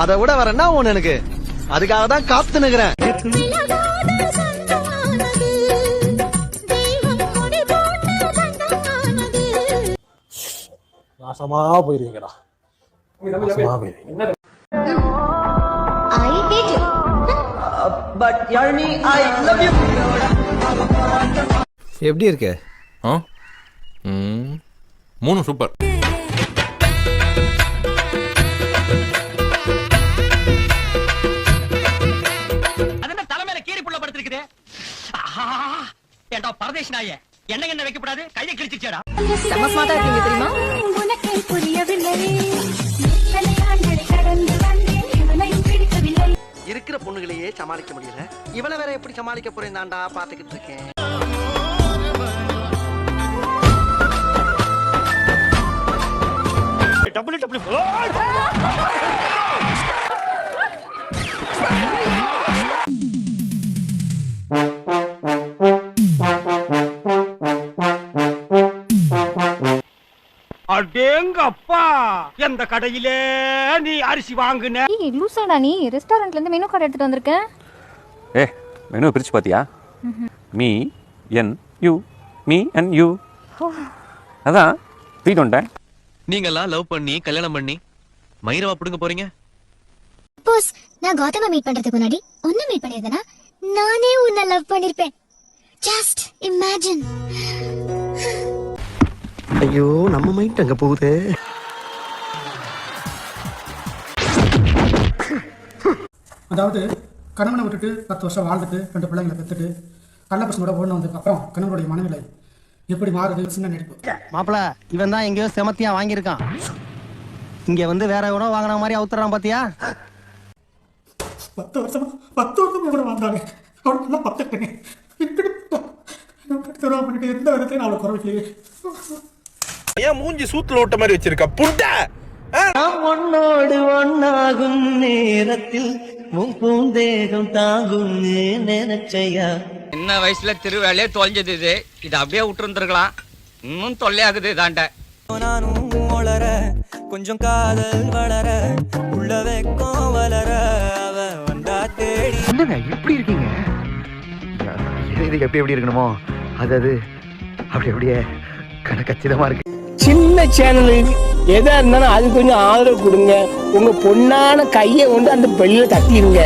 அதை விட வேற என்ன ஒண்ணு எனக்கு? அதுக்காக தான் காத்து நிக்கிறேன் நாசமா போயிருவீங்கடா நாசமா போயிருவீங்க ஐ ஹேட் யூ எப்படி இருக்கு? ஆ? ம். மூணு சூப்பர் பரதேசி நாயே என்ன என்ன வைக்கப்படாது? கையை கிழிச்சிச்சேடா. இருக்கீங்க தெரியுமா? உனக்கே புரியவில்லை. இருக்கிற பொண்ணுகளையே சமாளிக்க முடியல. இவள வேற எப்படி சமாளிக்க போறேன் தாண்டா பாத்துக்கிட்டு இருக்கேன். அடேங்கப்பா. எந்த கடையிலே நீ அரிசி வாங்குன? ஏய் லூசாடா நீ. ரெஸ்டாரண்ட்ல இருந்து மெனு கார்டு எடுத்துட்டு வந்திருக்கேன் ஏ மெனு பிரிச்சு பாத்தியா? Me and you. Me and you. அதான் தூக்கிட்டு வந்துட்டேன். நீங்கெல்லாம் லவ் பண்ணி கல்யாணம் பண்ணி மயிரவா புடுங்க போறீங்க? சப்போஸ் நான் கௌதம மீட் பண்றதுக்கு முன்னாடி உன்னை மீட் பண்ணிருந்தேனா நானே உன்னை லவ் பண்ணிருப்பேன். ஜஸ்ட் இமேஜின் ஐயோ நம்ம மைண்ட் அங்க போகுது. அதாவது கணவனை விட்டுட்டு பத்து வருஷம் வாழ்ந்துட்டு ரெண்டு பிள்ளைங்களை பெற்றுட்டு கள்ள பசங்களோட ஓடின வந்ததுக்கு அப்புறம் கணவனுடைய மனநிலை எப்படி மாறுது? சின்ன நடிப்பு மாப்பிள இவன் தான் எங்கேயோ செமத்தியா வாங்கியிருக்கான். இங்க வந்து வேற எவனோ வாங்கின மாதிரி அவுத்துறான் பாத்தியா? பத்து வருஷமா பத்து வருஷம் கூட வாழ்ந்தாங்க அவனுக்கு எல்லாம் பார்த்துட்டேன் திரும்ப பண்ணிட்டு எந்த விதத்தையும் நான் அவளை குறைவிக்கலையே ஏன் மூஞ்சி சூத்துல விட்ட மாதிரி வச்சிருக்க? புட்ட உன்னோடு ஒன்னாகும் நேரத்தில் உன் பூந்தேகம் தாங்கும் நினைச்சையா? என்ன வயசுல திருவேலையே தொலைஞ்சது இது. இது அப்படியே விட்டுருந்துருக்கலாம். இன்னும் தொல்லையாகுது இதாண்ட. நானும் வளர கொஞ்சம் காதல் வளர உள்ள வெக்கம் வளர அவ வந்தா தேடி. என்னங்க எப்படி இருக்கீங்க? இது எப்படி எப்படி இருக்கணுமோ அது அது அப்படி அப்படியே கச்சிதமா இருக்கு. சின்ன சேனல் எதா இருந்தாலும் அது கொஞ்சம் ஆதரவு கொடுங்க. உங்க பொண்ணான கையை கொண்டு அந்த பெல்லில் தட்டிடுங்க